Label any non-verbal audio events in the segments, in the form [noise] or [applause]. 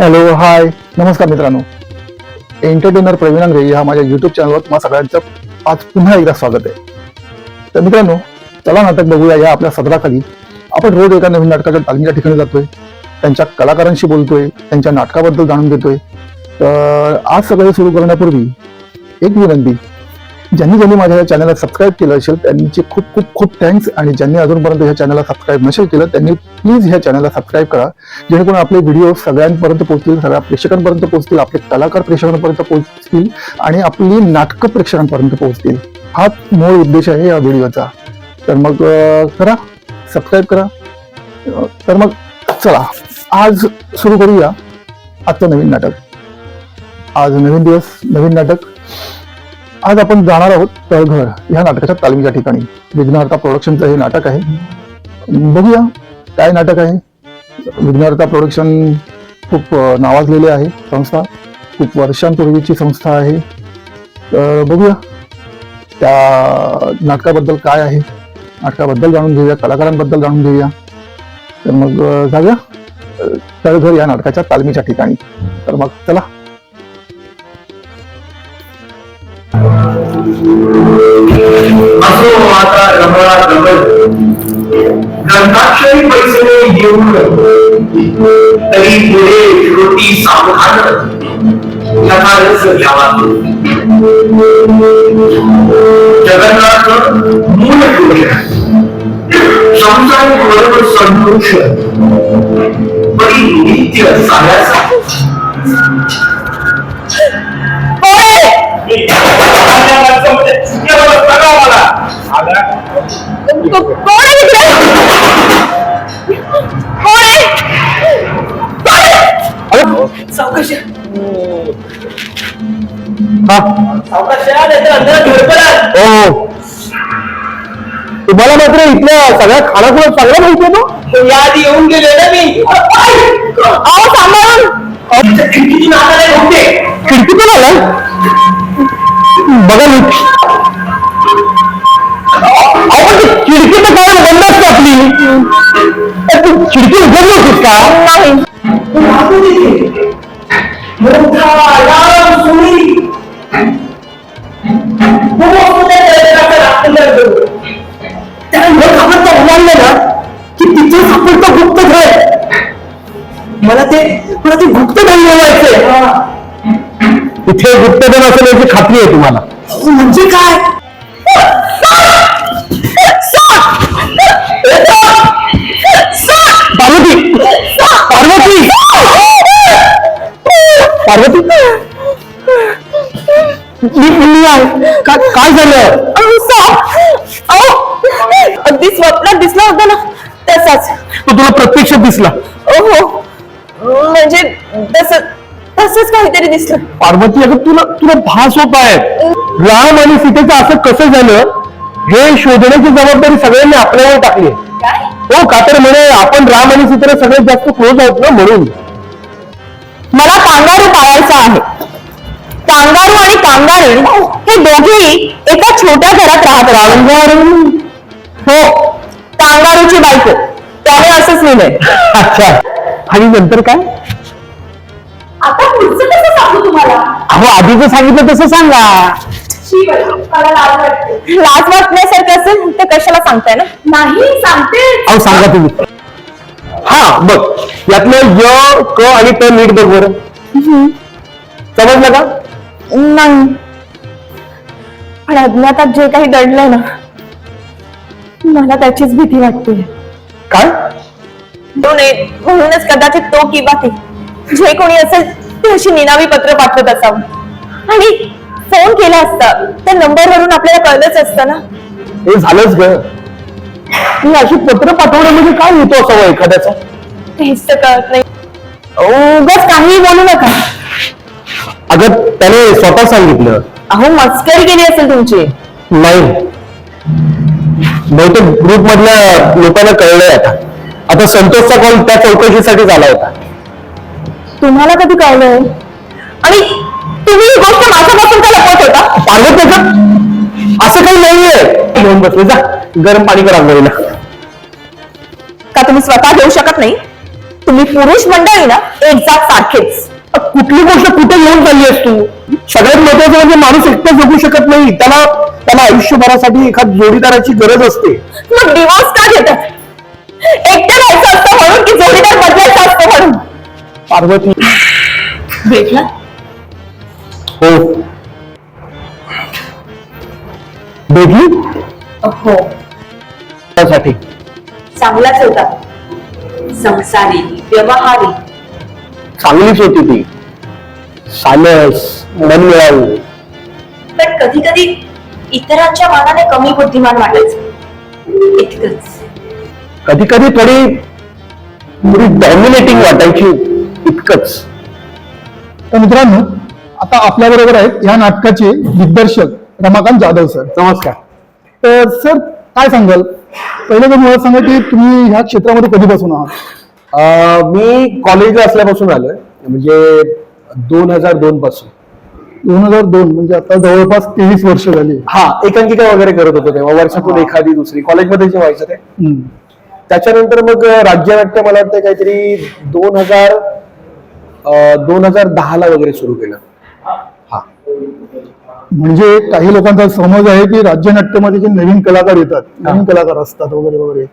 Hello hi नमस्कार मित्रांनो. Entertainer Pravin अंग्रे या माझ्या युट्यूब चॅनलवर तुम्हाला सगळ्यांचं आज पुन्हा एकदा स्वागत आहे. तर मित्रांनो चला नाटक बघूया या आपल्या सदराखाली. आपण रोज एका नवीन नाटकाच्या तालमीच्या ठिकाणी जातोय. त्यांच्या कलाकारांशी बोलतोय त्यांच्या नाटकाबद्दल जाणून घेतोय. तर आज सगळं सुरू करण्यापूर्वी एक विनंती. ज्यांनी ज्यांनी माझ्या या चॅनलला सबस्क्राईब केलं असेल त्यांचे खूप खूप खूप थँक्स आणि ज्यांनी अजूनपर्यंत ह्या चॅनलला सबस्क्राईब नसेल केलं त्यांनी प्लीज ह्या चॅनलला सबस्क्राईब करा. जेणेकरून आपले व्हिडिओ सगळ्यांपर्यंत पोहोचतील सगळ्या प्रेक्षकांपर्यंत पोहोचतील आपले कलाकार प्रेक्षकांपर्यंत पोहोचतील आणि आपली नाटकं प्रेक्षकांपर्यंत पोहोचतील. हाच मूळ उद्देश आहे या व्हिडिओचा तर मग करा. सबस्क्राईब करा. तर मग चला. आज सुरू करूया आजचं नवीन नाटक. आज नवीन दिवस नवीन नाटक. आज आपण जाणार आहोत तळघर ह्या नाटकाच्या तालमीच्या ठिकाणी. विघ्नार्था प्रोडक्शनचं हे नाटक आहे. बघूया काय नाटक आहे. विघ्नार्था प्रोडक्शन खूप नावाजलेले आहे संस्था. खूप वर्षांपूर्वीची संस्था आहे. तर बघूया त्या नाटकाबद्दल काय आहे. नाटकाबद्दल जाणून घेऊया कलाकारांबद्दल जाणून घेऊया. तर मग जाऊया तळघर या नाटकाच्या तालमीच्या ठिकाणी. तर मग चला. असो आता रमळा रमळ. ग्रंथाक्षरी पैसे येऊन तरी पुढे श्रोती सावधान यथारस घ्यावा. जगन्नाथ मूल संसार बरोबर संतोष परी नित्य साऱ्याचा सावकाश हा तुम्हाला मात्र इथल्या सगळ्या खानापुढे चांगला माहिती आहे ना? याआधी येऊन गेले ना मी. अहो सांभाळून. खिडकीतून नव्हते खिडकीतून आला बघा नीट अहो, पण ती खिडकी तर काय बंद असते आपली तर ती खिडकी उघडली होतीस का नाही मोठा लाल सुरी त्यामुळे खबर तर उलाढलं ना की तिथे सापडतं गुप्त घर मला ते मला ते गुप्त धन मिळवायचंय तिथे गुप्तधन असेल याची खात्री आहे तुम्हाला काय झालं? अगदी स्वप्नात दिसला होता ना तसाच. तो तुला प्रत्यक्षात दिसला. हो म्हणजे तस तसंच काहीतरी दिसलं. पार्वती अगं तुला तुला भास होत आहे. राम आणि सीतेचं असं कसं झालं हे शोधण्याची जबाबदारी सगळ्यांनी आपल्यावर टाकली. हो का तर म्हणे आपण राम आणि सीतेला सगळ्यात जास्त क्लोज आहोत ना म्हणून. मला कांगारू पाळायचा आहे. कांगारू आणि कांगारीण हे दोघेही एका छोट्या घरात राहत राहून हो कांगारूची बायको. त्याने असंच लिहिलंय. अच्छा. आणि नंतर काय? आता पुढचं कसं सांगू तुम्हाला? अहो आधीच सांगितलं तसं सांगा. लाज वाटण्यासारखं असेल तर कशाला सांगताय ना? नाही सांगते. अहो सांगा तुम्ही. हा बघ. यातलं य क आणि त नीट बघ बरं. समजलं का? नाही. पण अज्ञातात जे काही दडलंय ना मला त्याचीच भीती वाटते. काय? तो नाही म्हणूनच कदाचित तो किंवा ती जे कोणी असेल ते अशी निनावी पत्र पाठवत असावं. आणि फोन केला असता त्या नंबरवरून आपल्याला कळलंच असतं ना. हे झालंच ग. ही अशी पत्र पाठवणं म्हणजे काय होतो असावं एखाद्याचा? तेच तर कळत नाही. उगाच काहीही बोलू नका. अगं त्याने स्वतः सांगितलं. अहो मस्करी केली असेल तुमची. नाही. बहुतेक ग्रुप मधल्या लोकांना कळलंय आता. आता संतोषचा कॉल त्या चौकशीसाठी झाला होता. तुम्हाला कधी कळलंय? आणि तुम्ही ही गोष्ट माझ्यापासून का लपवत होता? पार्वत असं काही नाहीये. घेऊन बसले जा. गरम पाणी करा आंघोळीला का तुम्ही स्वतः घेऊ शकत नाही? तुम्ही पुरुष मंडळी ना एक्झॅक्ट सारखेच. कुठली गोष्ट कुठे घेऊन चालली आहेस तू? सगळ्यात महत्वाचं म्हणजे माणूस एकटा जगू शकत नाही. त्याला त्याला आयुष्यभरासाठी एखाद जोडीदाराची गरज असते. मग डिवोर्स का घेतात एकटं राहायचं असतं म्हणून की जोडीदार बदलायचा असतो म्हणून? पार्वती. भेटला? हो. भेटली? हो. त्यासाठी. चांगलाच होता. संसारी व्यवहारी. चांगलीच होती ती. सालस मन मिळावू पण कधी कधी इतरांच्या मानाने कमी बुद्धिमान वाटायचं. इतकंच. कधी कधी थोडी थोडी डॉमिनेटिंग वाटायची. इतकंच. तर मित्रांनो आता आपल्या बरोबर आहेत या नाटकाचे दिग्दर्शक रमाकांत जाधव सर. नमस्कार. तर सर काय सांगाल? पहिलं तर मला सांगा की तुम्ही ह्या क्षेत्रामध्ये कधीपासून आहात? मी कॉलेजला असल्यापासून आलोय. म्हणजे दोन हजार दोन पासून. दोन हजार दोन म्हणजे आता जवळपास तेवीस वर्ष झाली. हा एकांकिका वगैरे करत होतो तेव्हा वर्षातून एखादी दुसरी. कॉलेजमध्ये जे व्हायचं ते. त्याच्यानंतर मग राज्यनाट्य मला वाटतं काहीतरी दोन हजार दोन हजार दहा ला वगैरे सुरू केलं. हा. म्हणजे काही लोकांचा समज आहे की राज्य नाट्यामध्ये जे नवीन कलाकार येतात नवीन कलाकार असतात वगैरे वगैरे.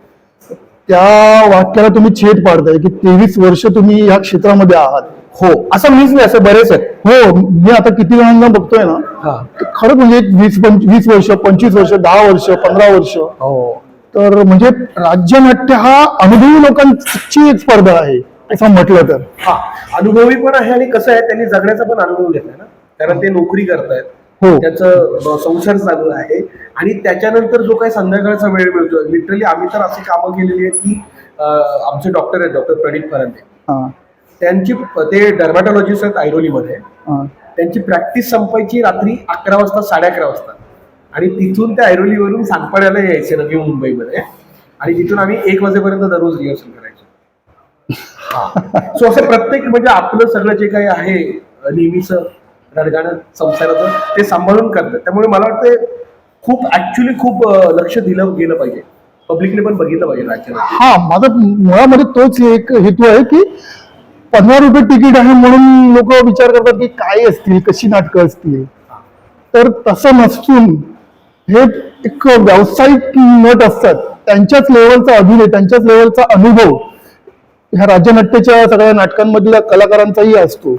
त्या वाक्याला तुम्ही छेद पाडताय की तेवीस वर्ष तुम्ही या क्षेत्रामध्ये आहात. हो. असं मीच नाही असं बरेच आहेत. हो मी आता किती जणांना बघतोय ना हा. तर खरंच म्हणजे एक वीस वीस वर्ष पंचवीस वर्ष दहा वर्ष पंधरा वर्ष. हो. तर म्हणजे राज्यनाट्य हा अनुभवी लोकांची एक स्पर्धा आहे असं म्हटलं तर. हा. अनुभवी पण आहे आणि कसं आहे त्यांनी जगण्याचा पण अनुभव घेतलाय ना. कारण ते नोकरी करतायत. त्याचं ब- संसार चालू आहे. आणि त्याच्यानंतर जो काही संध्याकाळचा वेळ मिळतो लिटरली आम्ही तर अशी कामं केलेली आहेत की आमचे डॉक्टर आहेत डॉक्टर प्रणित फरांदे. हा, त्यांची ते डर्मॅटॉलॉजिस्ट आहेत ऐरोलीमध्ये. हा. त्यांची प्रॅक्टिस संपायची रात्री अकरा वाजता साडे अकरा वाजता. आणि तिथून त्या ऐरोलीवरून सांगपाड्याला यायचे नवी मुंबईमध्ये. आणि तिथून आम्ही एक वाजेपर्यंत दररोज रिहर्सल करायचो. सो [laughs] असं प्रत्येक म्हणजे आपलं सगळं जे काही आहे नेहमीच रडगाणं संसाराचं ते सांभाळून करतात. त्यामुळे मला वाटतं खूप ऍक्च्युली खूप लक्ष दिलं गेलं पाहिजे. पब्लिकने पण बघितलं पाहिजे राज्याला हा माझा मुळामध्ये तोच एक हेतू आहे की पंधरा रुपये तिकीट आहे म्हणून लोक विचार करतात की काय असतील कशी नाटकं असतील. तर तसं नसून हे एक व्यावसायिक नट असतात. त्यांच्याच लेवलचा अभिनय त्यांच्याच लेवलचा अनुभव ह्या राज्यनाट्याच्या सगळ्या नाटकांमधल्या कलाकारांचाही असतो.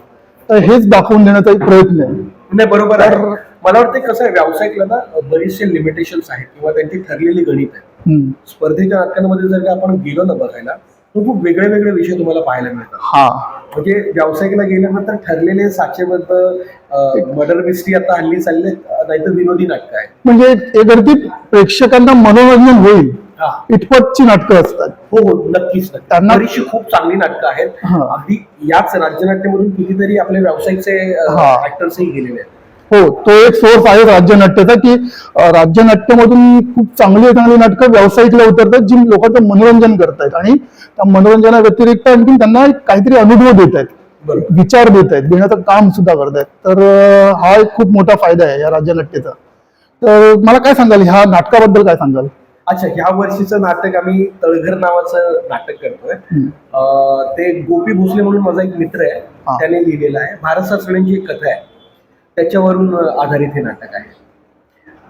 तर हेच दाखवून देण्याचा एक प्रयत्न आहे. नाही बरोबर आहे. मला वाटतं कसं आहे व्यावसायिकला ना बरेचसे लिमिटेशन्स आहेत किंवा त्यांची ठरलेली गणित आहे. स्पर्धेच्या नाटकांमध्ये जर का आपण गेलो ना बघायला तर खूप वेगळे वेगळे विषय तुम्हाला पाहायला मिळतात. हा. म्हणजे व्यावसायिकला गेल्यानंतर ठरलेले साचेबद्ध मर्डर मिस्ट्री आता हल्ली चालले नाहीतर विनोदी नाटक आहे म्हणजे प्रेक्षकांना मनोरंजन होईल. इतपतची नाटकं असतात. हो हो नक्कीच नक्की त्यांना- बरीचशी खूप चांगली नाटकं आहेत. हा. अगदी याच राज्यनाट्यामधून कितीतरी आपले व्यावसायिकचे हा. ऍक्टर्सही गेलेले आहेत. हो तो एक सोर्स आहे राज्यनाट्याचा की अं, राज्यनाट्यामधून खूप चांगली चांगली नाटकं व्यावसायिकला उतरतात जी लोकांचं मनोरंजन करतायत. आणि त्या मनोरंजना व्यतिरिक्त आणखी त्यांना एक काहीतरी अनुभव देत आहेत बरोबर. विचार देत आहेत देण्याचं काम सुद्धा करतायत. तर अं, हा एक खूप मोठा फायदा आहे या राज्यनाट्याचा. तर मला काय सांगाल? ह्या नाटकाबद्दल काय सांगाल? अच्छा ह्या वर्षीचं नाटक आम्ही तळघर नावाचं नाटक करतोय. अं, ते गोपी भोसले म्हणून माझा एक मित्र आहे हा. त्याने लिहिलेलं आहे. भारत सासण्यांची एक कथा आहे. त्याच्यावरून अं, आधारित हे नाटक आहे.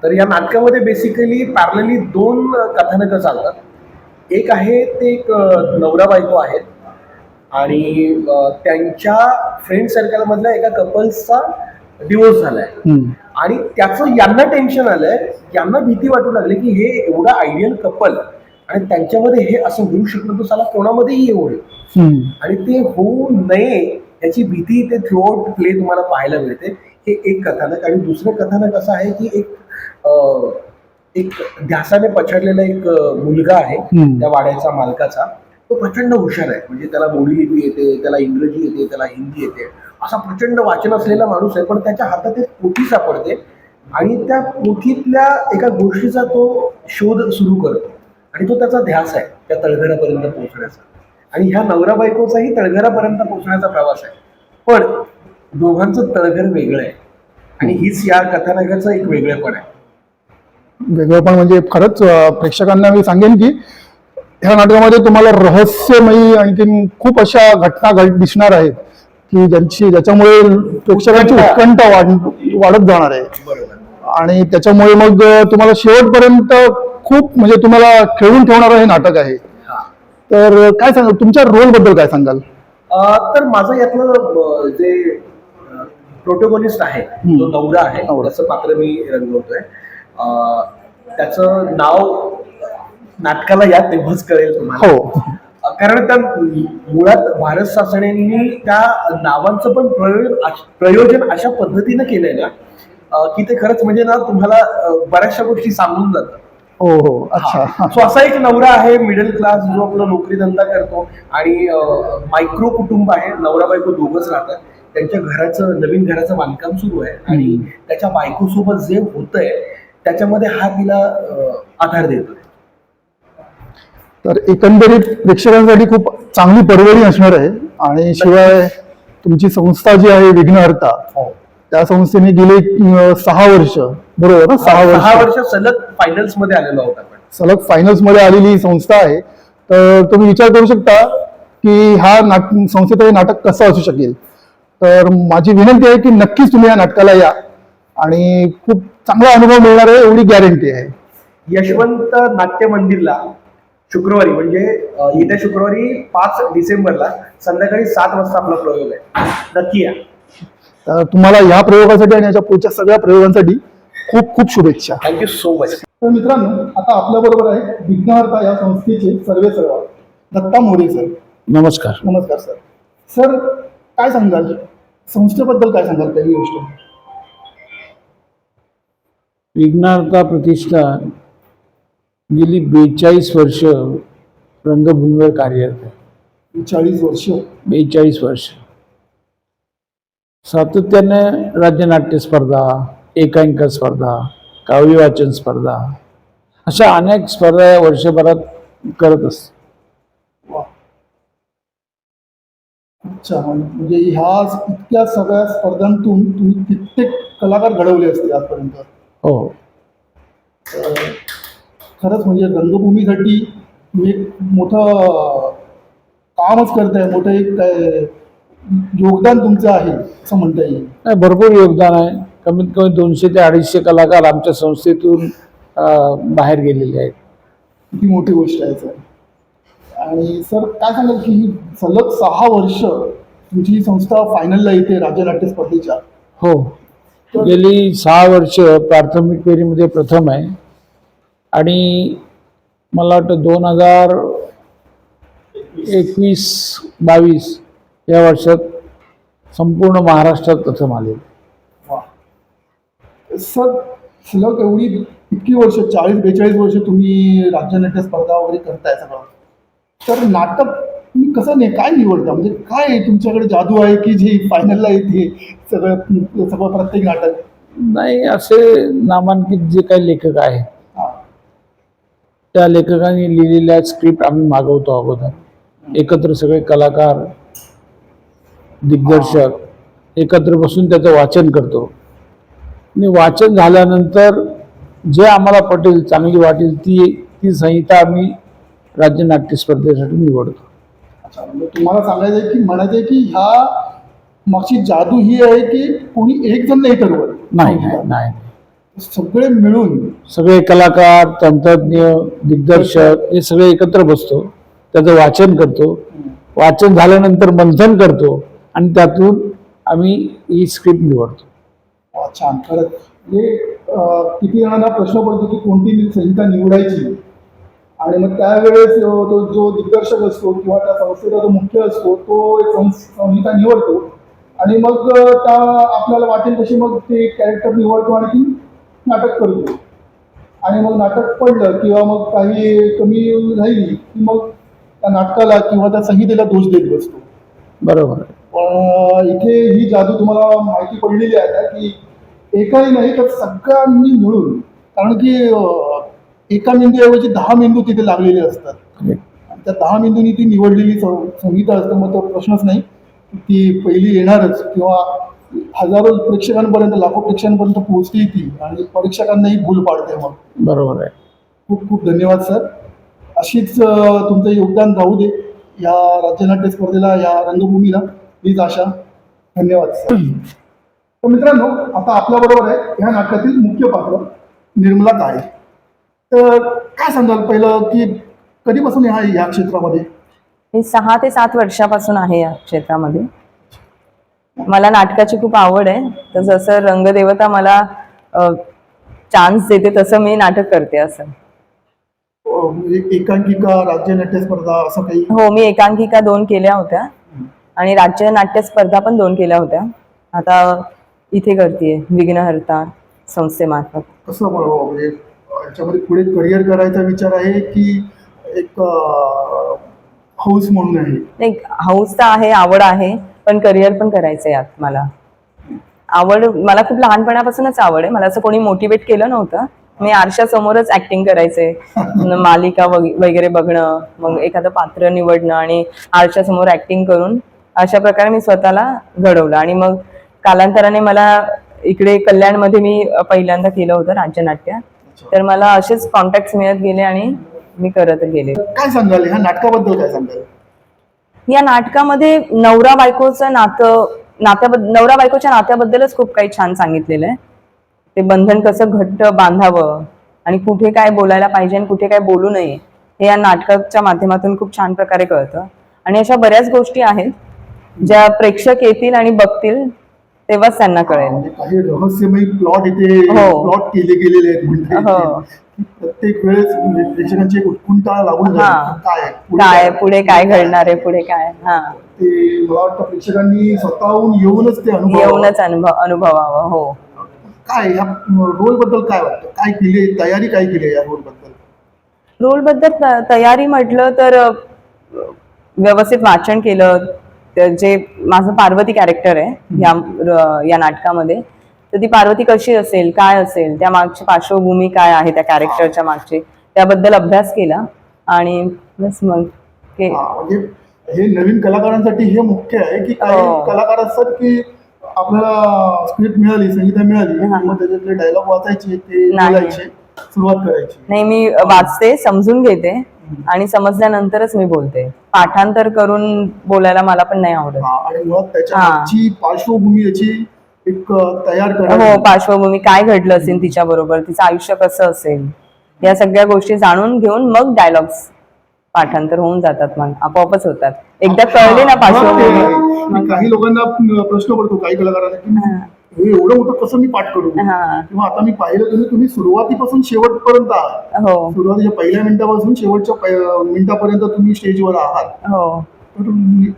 तर या नाटकामध्ये बेसिकली पॅरलली दोन अं, कथानकं चालतात. एक आहे ते एक अं, नवरा बायको आहेत आणि अं, त्यांच्या फ्रेंड सर्कलमधल्या एका कपल्सचा डिवोर्स झालाय. आणि त्याचं यांना टेन्शन आलंय यांना भीती वाटू लागली की हे एवढं आयडियल कपल आणि त्यांच्यामध्ये हे असं होऊ शकलं तर साला कोणामध्येही हम्म. आणि ते होऊ नये याची भीती ते थ्रूआउट प्ले तुम्हाला पाहायला मिळते. हे एक कथानक. आणि दुसरं कथानक असं आहे की एक एक ध्यासाने पछाडलेला एक मुलगा आहे. त्या वाड्याचा मालकाचा. तो प्रचंड हुशार आहे. म्हणजे त्याला मोडी लिपी येते त्याला इंग्रजी येते त्याला हिंदी येते. असा प्रचंड वाचन असलेला माणूस आहे पण त्याच्या हातात एक पोथी सापडते आणि त्या पोथीतल्या एका गोष्टीचा तो शोध सुरू करतो. आणि तो त्याचा ध्यास आहे त्या तळघरापर्यंत पोहोचण्याचा. आणि ह्या नवरा बायकोचाही तळघरापर्यंत पोहोचण्याचा प्रवास आहे. पण दोघांचं तळघर वेगळं आहे. आणि हीच या कथानकाचं एक वेगळेपण आहे. वेगळं पण म्हणजे खरंच प्रेक्षकांना मी सांगेन की ह्या नाटकामध्ये तुम्हाला रहस्यमयी आणखीन खूप अशा घटना घट दिसणार आहेत. की ज्यांची ज्याच्यामुळे प्रेक्षकांची उत्कंठा वाढ वाढत जाणार आहे. आणि त्याच्यामुळे मग तुम्हाला शेवटपर्यंत खूप म्हणजे तुम्हाला खेळून ठेवणारं हे नाटक आहे. तर काय सांगाल? तुमच्या रोलबद्दल काय सांगाल? तर माझं यातलं जे प्रोटोगॉनिस्ट आहे जो नवरा आहे नवरा. त्याचं पात्र मी रंगवतोय. त्याचं नाव नाटकाला या तेव्हाच कळेल तुम्हाला. हो. कारण त्या मुळात भारत शासनाने त्या नावांचं पण प्रयोजन अश- प्रयोजन अशा पद्धतीनं केलंय ना की ते खरंच म्हणजे ना तुम्हाला बऱ्याचशा गोष्टी सांगून जातात हो हो. अच्छा. सो असा एक नवरा आहे मिडल क्लास जो आपला नोकरी धंदा करतो आणि मायक्रो कुटुंब आहे. नवरा बायको दोघच राहतात. त्यांच्या घराचं नवीन घराचं बांधकाम सुरू आहे. आणि त्याच्या बायकोसोबत जे होतंय त्याच्यामध्ये हा तिला आधार देतोय. तर एकंदरीत प्रेक्षकांसाठी खूप चांगली परवडी असणार आहे. आणि शिवाय तुमची संस्था जी आहे विघ्नहर्ता त्या संस्थेने गेली सहा वर्ष. बरोबर ना? सहा सहा वर्ष. वर्ष सलग फायनल्समध्ये आलेलो आहोत आपण. सलग फायनल्समध्ये आलेली ही संस्था आहे. तर तुम्ही विचार करू शकता की हा नाट संस्थेचं हे नाटक कसं असू शकेल? तर माझी विनंती आहे की नक्कीच तुम्ही या नाटकाला या. आणि खूप चांगला अनुभव मिळणार आहे एवढी गॅरंटी आहे. यशवंत नाट्य मंदिरला शुक्रवारी म्हणजे येत्या शुक्रवारी पाच डिसेंबरला संध्याकाळी सात वाजता आपला प्रयोग आहे. नक्की या. तर तुम्हाला या प्रयोगासाठी आणि याच्या पुढच्या सगळ्या प्रयोगांसाठी खूप खूप शुभेच्छा. थँक्यू सो मच तर मित्रांनो आता आपल्या बरोबर आहे विघ्नहर्ता या संस्थेचे सर्वे सर्व दत्ता मोरे सर. नमस्कार. नमस्कार सर. सर काय सांगाल? संस्थेबद्दल काय सांगाल पहिली गोष्ट? विघ्नार्था प्रतिष्ठान गेली बेचाळीस वर्ष रंगभूमीवर कार्यरत आहे. चाळीस वर्ष? बेचाळीस वर्ष. सातत्याने राज्यनाट्य स्पर्धा एकांकिका स्पर्धा काव्य वाचन स्पर्धा अशा अनेक स्पर्धा या वर्षभरात करत असते. अच्छा म्हणजे ह्या इतक्या सगळ्या स्पर्धांतून तुम्ही कित्येक कलाकार घडवले असते आजपर्यंत. हो. खरंच म्हणजे रंगभूमीसाठी एक मोठं कामच करताय मोठं एक काय योगदान तुमचं आहे असं म्हणता येईल. नाही, भरपूर योगदान आहे. कमीत कमी दोनशे ते अडीचशे कलाकार आमच्या संस्थेतून बाहेर गेलेले आहेत. किती मोठी गोष्ट आहे सर. आणि सर काय सांगाल की ही सलग सहा वर्ष तुमची संस्था फायनलला येते राज्यनाट्य स्पर्धेच्या. हो. गेली सहा वर्ष प्राथमिक फेरीमध्ये प्रथम आहे. आणि मला वाटतं दोन हजार एकवीस बावीस या वर्षात संपूर्ण महाराष्ट्रात प्रथम आले सर सलग एवढी इतकी वर्ष चाळीस बेचाळीस वर्ष तुम्ही राज्यनाट्य स्पर्धा वगैरे करताय सगळं. तर नाटक तुम्ही कसं नाही काय निवडता? म्हणजे काय तुमच्याकडे जादू आहे की जी फायनलला येते? सगळं सगळं प्रत्येक नाटक? नाही असे नामांकित जे काही लेखक आहेत. त्या लेखकांनी लिहिलेल्या स्क्रिप्ट आम्ही मागवतो अगोदर. एकत्र सगळे कलाकार दिग्दर्शक एकत्र बसून त्याचं वाचन करतो. आणि वाचन झाल्यानंतर जे आम्हाला पटेल चांगली वाटेल ती ती संहिता आम्ही राज्य नाट्य स्पर्धेसाठी निवडतो. अच्छा म्हणजे तुम्हाला सांगायचं आहे की म्हणायचं आहे की ह्या मागची जादू ही आहे की कोणी एक जण नाही ठरवत? नाही नाही नाही. सगळे मिळून सगळे कलाकार तंत्रज्ञ दिग्दर्शक हे सगळे एकत्र बसतो. त्याचं वाचन करतो. वाचन झाल्यानंतर मंथन करतो आणि त्यातून आम्ही ही स्क्रिप्ट निवडतो. छान खरंच. म्हणजे किती जणांना प्रश्न पडतो की कोणती संहिता निवडायची? आणि मग त्यावेळेस तो जो दिग्दर्शक असतो किंवा त्या संस्थेचा जो मुख्य असतो तो एक संहिता निवडतो. आणि मग त्या आपल्याला वाटेल तशी मग ते कॅरेक्टर निवडतो आणि ती नाटक करतो. आणि मग नाटक पडलं किंवा मग काही कमी राहिली की मग त्या नाटकाला किंवा त्या संहितेला दोष देत बसतो. बरोबर. पण इथे ही जादू तुम्हाला माहिती पडलेली आहे का की एकाही नाही तर सगळ्यांनी मिळून कारण की एका मेंदूऐवजी दहा मेंदू तिथे लागलेले असतात. आणि त्या दहा मेंदूनी ती निवडलेली संहिता असते मग तो प्रश्नच नाही. ती पहिली येणारच किंवा हजारो प्रेक्षकांपर्यंत लाखो प्रेक्षकांपर्यंत पोहोचते ती आणि परीक्षकांनाही भूल पाडते मग. बरोबर आहे. खूप खूप धन्यवाद सर. अशीच तुमचं योगदान राहू दे या राज्यनाट्य स्पर्धेला या रंगभूमीला. हीच आशा. धन्यवाद तर मित्रांनो आता आपल्या बरोबर आहे ह्या नाटकातील मुख्य पात्र निर्मला काळे. तर काय सांगाल पहिलं की कधीपासून ह्या ह्या क्षेत्रामध्ये? मी सहा ते सात वर्षापासून आहे या क्षेत्रामध्ये. मला नाटकाची खूप आवड आहे. तर जसं रंगदेवता मला चान्स देते तसं मी नाटक करते असं. अ, म्हणजे एकांकिका राज्य नाट्य स्पर्धा असं काही? हो मी एकांकिका दोन केल्या होत्या. आणि राज्य नाट्य स्पर्धा पण दोन केल्या होत्या. आता इथे करते विघ्नहर्ता संस्थेमार्फत. कसं म्हणजे याच्यामध्ये पुढे करिअर करायचा विचार आहे की एक हाऊस म्हणून आहे? नाही हाऊस तर आहे आवड आहे. पण करिअर पण करायचं यात मला. आवड मला खूप लहानपणापासूनच आवड आहे. मला असं कोणी मोटिवेट केलं नव्हतं. मी आरशासमोरच ऍक्टिंग करायचे. मालिका वग- वगैरे बघणं मग एखादं पात्र निवडणं आणि आरशासमोर ऍक्टिंग करून अशा प्रकारे मी स्वतःला घडवलं. आणि मग कालांतराने मला इकडे कल्याणमध्ये मी पहिल्यांदा केलं होतं राज्यनाट्य. तर मला असेच कॉन्टॅक्ट मिळत गेले आणि मी करत गेले. काय सांगाल? ह्या नाटकाबद्दल काय सांगाल? या नाटकामध्ये नवरा बायकोचं नातं नात्याबद्दल नवरा बायकोच्या नात्याबद्दलच खूप काही छान सांगितलेलं आहे. ते बंधन कसं घट्ट बांधावं आणि कुठे काय बोलायला पाहिजे आणि कुठे काय बोलू नये हे या नाटकाच्या माध्यमातून खूप छान प्रकारे कळतं. आणि अशा बऱ्याच गोष्टी आहेत ज्या प्रेक्षक येतील आणि बघतील तेव्हाच त्यांना कळेल म्हणजे काही रहस्यमय प्लॉट इथे हो. प्लॉट केले गेलेले आहेत म्हणता हो. येतील. प्रत्येक वेळेस म्हणजे प्रेक्षकांची एक उत्कुंठा लागून जाईल हा. काय आहे? पुढे काय पुढे काय घडणार आहे पुढे काय हा ते मला वाटतं प्रेक्षकांनी स्वतःहून येऊनच ते अनुभव येऊनच अनुभव अनुभवावं हो काय या रोलबद्दल काय वाटतं काय केली तयारी काय केली या रोलबद्दल रोलबद्दल त- तयारी म्हटलं तर अ, व्यवस्थित वाचन केलं जे माझं पार्वती कॅरेक्टर आहे या या नाटकामध्ये. तर ती पार्वती कशी असेल काय असेल त्या मागची पार्श्वभूमी काय आहे त्या कॅरेक्टरच्या मागची? त्याबद्दल अभ्यास केला आणि बस मग हा, म्हणजे हे नवीन कलाकारांसाठी हे मुख्य आहे की हो. कलाकार असतात की आपल्याला स्क्रिप्ट मिळाली संगीता मिळाली. मग त्याच्यातले डायलॉग वाचायचे ते सुरुवात करायची. नाही मी वाचते समजून घेते. आणि समजल्यानंतरच मी बोलते. पाठांतर करून बोलायला मला पण नाही आवडत. आणि त्याच्या पार्श्वभूमी याची एक तयार हो पार्श्वभूमी काय घडलं असेल तिच्या बरोबर तिचं आयुष्य कसं असेल या सगळ्या गोष्टी जाणून घेऊन मग डायलॉग्स पाठांतर होऊन जातात मग आपोआपच होतात. एकदा कळले ना पार्श्वभूमी? काही लोकांना प्रश्न पडतो काही कलाकारांना हा. एवढं मोठं कसं मी पाठ करू. हा. किंवा आता मी पाहिलं तुम्ही तुम्ही सुरुवातीपासून शेवटपर्यंत आहात. हो. सुरुवातीच्या पहिल्या मिनिटापासून शेवटच्या पै- मिनिटापर्यंत तुम्ही स्टेजवर आहात. हो. तर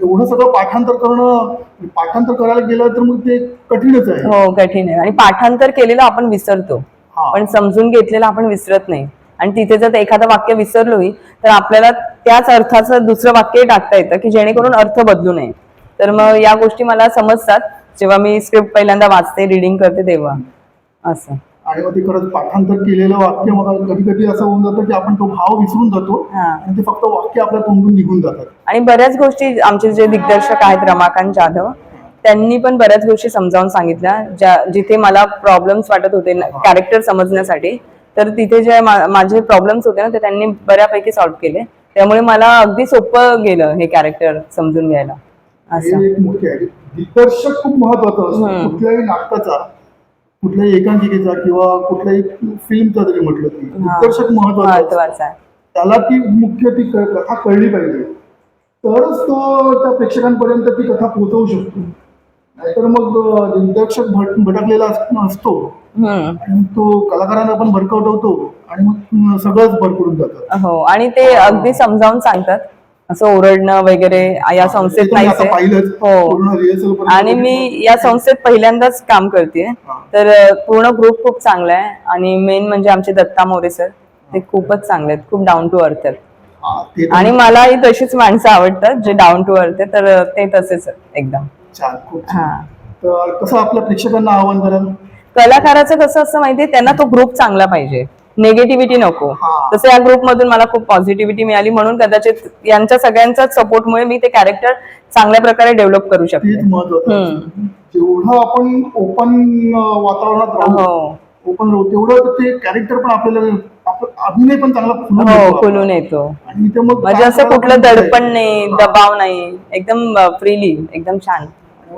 एवढं सगळं पाठांतर करणं पाठांतर करायला गेलं तर मग ते कठीणच आहे. हो कठीण आहे. आणि पाठांतर केलेलं आपण विसरतो. हा. पण समजून घेतलेलं आपण विसरत नाही. आणि तिथे जर एखादं वाक्य विसरलोही तर आपल्याला त्याच अर्थाचं दुसरं वाक्य टाकता येतं की जेणेकरून अर्थ बदलू नये. तर मग या गोष्टी मला समजतात. जेव्हा मी स्क्रिप्ट पहिल्यांदा वाचते रिडिंग करते तेव्हा. असं. आणि मग ते खरंच पाठांतर केलेलं वाक्य मग कधी कधी असं होऊन जातं की आपण तो भाव विसरून जातो. आणि ते फक्त वाक्य आपल्या तोंडून निघून जातात. आणि बऱ्याच गोष्टी आमचे जे दिग्दर्शक आहेत रमाकांत जाधव त्यांनी पण बऱ्याच गोष्टी समजावून सांगितल्या ज्या जिथे मला प्रॉब्लेम्स वाटत होते कॅरेक्टर समजण्यासाठी तर तिथे जे माझे प्रॉब्लेम्स होते ना ते त्यांनी बऱ्यापैकी सॉल्व्ह केले. त्यामुळे मला अगदी सोपं गेलं हे कॅरेक्टर समजून घ्यायला. दिग्दर्शक खूप महत्त्वाचा असतो. कुठल्याही नाटकाचा कुठल्याही एकांकिकेचा किंवा कुठल्याही फिल्मचा जरी म्हटलं तरी. दिग्दर्शक महत्त्वाचा त्याला ती मुख्य ती कथा कळली पाहिजे. तरच तो त्या प्रेक्षकांपर्यंत ती कथा पोहोचवू शकतो. नाहीतर मग दिग्दर्शक भट भटकलेला अस- असतो आणि तो कलाकारांना पण भरकवतो. आणि मग सगळंच भरकडून जातं. हो. आणि ते अगदी समजावून सांगतात. असं ओरडणं वगैरे या संस्थेत ते तुम्ही नाहीच आता आहे. पाहिलंच हो. आणि मी या संस्थेत पहिल्यांदाच काम करते. तर पूर्ण ग्रुप खूप चांगला आहे. आणि मेन म्हणजे आमचे दत्ता मोरे सर ते खूपच चांगले आहेत. खूप डाऊन टू अर्थ आहेत. आणि मलाही तशीच माणसं आवडतात जे डाऊन टू अर्थ आहे तर ते तसेच एकदम. हा. कसं आपल्या प्रेक्षकांना आव्हान कराल? कलाकाराचं कसं असं माहितीये? त्यांना तो ग्रुप चांगला पाहिजे. निगेटिव्हिटी नको. तसं या ग्रुप मधून मला खूप पॉझिटिव्हिटी मिळाली म्हणून कदाचित यांच्या सगळ्यांच्याच सपोर्टमुळे मी ते कॅरेक्टर चांगल्या प्रकारे डेव्हलप करू शकते. जेवढं आपण ओपन वातावरणात राहू हो ओपन राहू तेवढं ते कॅरेक्टर पण आपल्याला आप- अभिनय पण चांगला खुलून येतो हो. खुलून येतो म्हणजे असं कुठलं दडपण. नाही दबाव नाही एकदम फ्रीली एकदम छान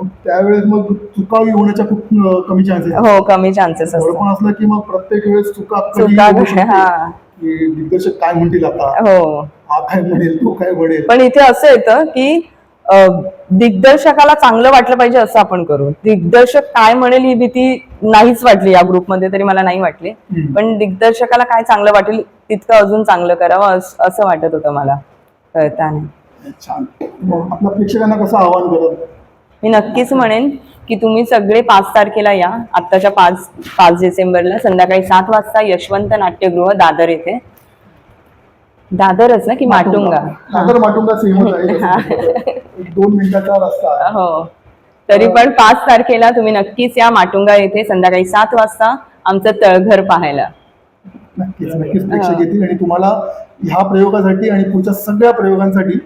त्यावेळेस मग चुकाही होण्याच्या खूप कमी चान्सेस हो कमी चान्सेस दडपण असलं की मग प्रत्येक वेळेस चुका चुका. हा. दिग्दर्शक काय म्हणतील आता? हो. हा काय म्हणेल तो काय म्हणेल? पण इथे असं येतं की दिग्दर्शकाला चांगलं वाटलं पाहिजे असं आपण करू. दिग्दर्शक काय म्हणेल ही भीती नाहीच वाटली या ग्रुपमध्ये तरी मला नाही वाटली. पण दिग्दर्शकाला काय चांगलं वाटेल तितकं अजून चांगलं करावं अस- वाटत होतं मला कळताना. छान. आपल्या प्रेक्षकांना कसं आवाहन करत? मी नक्कीच म्हणेन की तुम्ही सगळे पाच तारखेला या. आत्ताच्या पाच पाच डिसेंबरला संध्याकाळी सात वाजता यशवंत नाट्यगृह दादर येथे. दादरच ना की माटुंगा. दादर माटुंगा दोन मिनिटाचा रस्ता. हो. तरी पण पाच तारखेला तुम्ही नक्कीच या माटुंगा येथे संध्याकाळी सात वाजता आमचं तळघर पाहायला. नक्कीच नक्कीच. प्रेक्षक येतील आणि तुम्हाला ह्या प्रयोगासाठी आणि पुढच्या सगळ्या प्रयोगांसाठी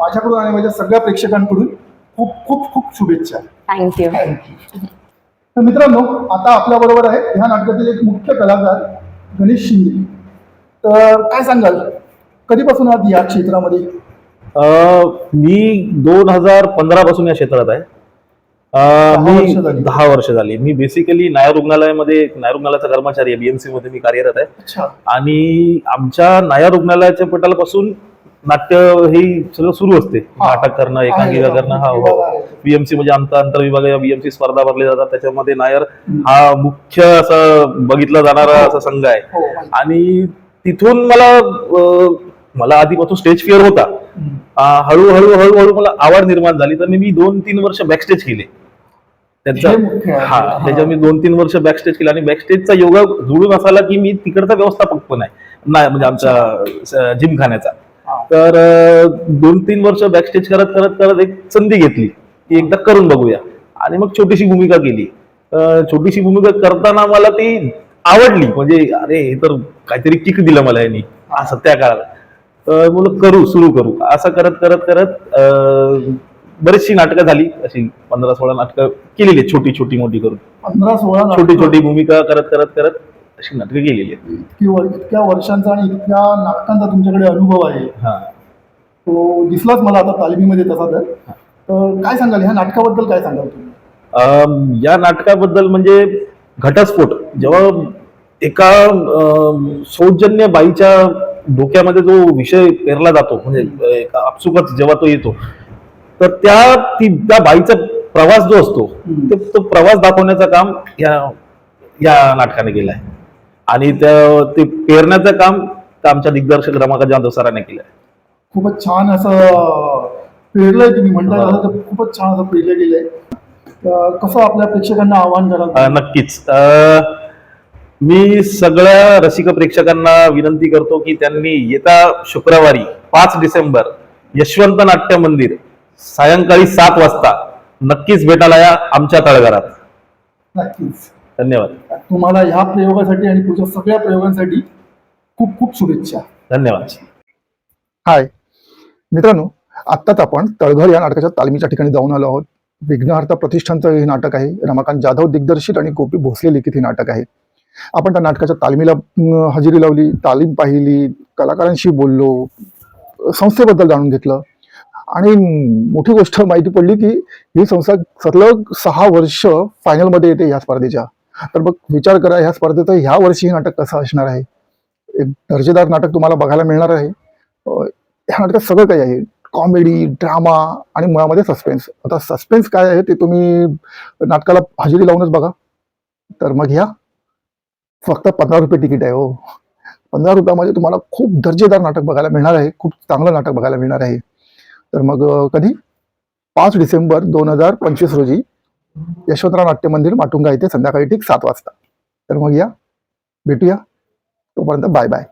माझ्याकडून आणि माझ्या सगळ्या प्रेक्षकांकडून खूप खूप खूप शुभेच्छा. थँक्यू तर मित्रांनो आता आपल्या बरोबर आहे ह्या नाटकातील एक मुख्य कलाकार गणेश शिंदे. तर काय सांगाल? कधीपासून आहात या क्षेत्रामध्ये? अ, मी दोन हजार पंधरा पासून या क्षेत्रात आहे. अ, दहा वर्ष मी झाली. दहा वर्ष झाली. मी बेसिकली नायर रुग्णालयामध्ये नायर रुग्णालयाचा कर्मचारी आहे बीएमसी मध्ये मी कार्यरत आहे. अच्छा. आणि आमच्या नायर रुग्णालयाच्या पटालापासून नाट्य हे सगळं सुरू असते हा. नाटक करणं एकांकिका करणं हा. बीएमसी म्हणजे आमचा आंतरविभागीय बीएमसी स्पर्धा भरल्या जातात त्याच्यामध्ये नायर हा मुख्य असं बघितला जाणारा असा संघ आहे हो माहिती. आणि तिथून मला मला आधीपासून स्टेज फिअर होता हळूहळू हळूहळू मला आवड निर्माण झाली तर मी दोन तीन वर्ष बॅकस्टेज केले त्याचा हे. हा हा. त्याच्या मी दोन तीन वर्ष बॅकस्टेज केले आणि बॅकस्टेजचा योगा जुळून असाला की मी तिकडचा व्यवस्थापक पण आहे नाही म्हणजे आमच्या जिमखान्याचा हा. तर दोन तीन वर्ष बॅकस्टेज करत करत करत एक संधी घेतली की एकदा करून बघूया. आणि मग छोटीशी भूमिका केली. छोटीशी भूमिका करताना मला ती आवडली. म्हणजे अरे हे तर काहीतरी किक दिलं मला यांनी. असं त्या काळाला तर म्हणलं करू सुरू करू. असं करत करत करत अ, बरीचशी नाटकं झाली. अशी पंधरा सोळा नाटकं केलेली छोटी छोटी मोठी करून. पंधरा सोळा छोटी. छोटी भूमिका करत करत करत. अशी नाटकं केलेली आहेत. इतकी वर- इतक्या वर्षांचा आणि इतक्या नाटकांचा तुमच्याकडे अनुभव आहे. हा. तो दिसलाच मला आता तालमीमध्ये तसा तर. तर काय सांगाल ह्या नाटकाबद्दल काय सांगाल तुम्ही? अम, या नाटकाबद्दल म्हणजे घटस्फोट. जेव्हा एका अम, सौजन्य बाईच्या डोक्यामध्ये जो विषय पेरला जातो म्हणजे एक आपसुकच जेव्हा तो येतो तर त्या ती त्या बाईचा प्रवास जो असतो. ते तो प्रवास दाखवण्याचं काम या या नाटकाने केलं आहे. आणि ते पेरण्याचं काम आमच्या दिग्दर्शक रमाकांत जाधव सरांनी केलं खूपच छान असं पेरलंय तुम्ही म्हणता तसं तर खूपच छान असं पेरलं गेलंय. कसं आपल्या प्रेक्षकांना आव्हान अ, कराल नक्कीच मी सगळ्या रसिक प्रेक्षकांना विनंती करतो की त्यांनी येत्या शुक्रवारी पाच डिसेंबर यशवंत नाट्य मंदिर सायंकाळी सात वाजता नक्कीच भेटायला या आमच्या तळघरात. नक्कीच. धन्यवाद. तुम्हाला ह्या प्रयोगासाठी आणि पुढच्या सगळ्या प्रयोगांसाठी खूप खूप शुभेच्छा. धन्यवाद. हाय. मित्रांनो आत्ताच आपण तळघर या नाटकाच्या तालमीच्या ठिकाणी जाऊन आलो आहोत. विघ्नहर्ता प्रतिष्ठानचं हे नाटक आहे. रमाकांत जाधव दिग्दर्शित आणि गोपी भोसले लिखित हे नाटक आहे. आपण त्या नाटकाच्या तालमीला हजेरी लावली तालीम पाहिली कलाकारांशी बोललो संस्थेबद्दल जाणून घेतलं. आणि मोठी गोष्ट माहिती पडली की ही संस्था सलग सहा वर्ष फायनलमध्ये येते ह्या स्पर्धेच्या. तर मग विचार करा ह्या स्पर्धेचं ह्या वर्षी हे नाटक कसं असणार आहे? एक दर्जेदार नाटक तुम्हाला बघायला मिळणार आहे. ह्या नाटकात सगळं काही आहे. कॉमेडी ड्रामा आणि मुळामध्ये सस्पेन्स. आता सस्पेन्स काय आहे ते तुम्ही नाटकाला हजेरी लावूनच बघा. तर मग ह्या फक्त पंधरा रुपये तिकीट आहे हो. पंधरा रुपयामध्ये तुम्हाला खूप दर्जेदार नाटक बघायला मिळणार आहे. खूप चांगलं नाटक बघायला मिळणार आहे. तर मग कधी? पाच डिसेंबर दोन हजार पंचवीस रोजी यशवंतराव नाट्य मंदिर माटुंगा इथे संध्याकाळी ठीक सात वाजता. तर मग या भेटूया. तोपर्यंत बाय बाय.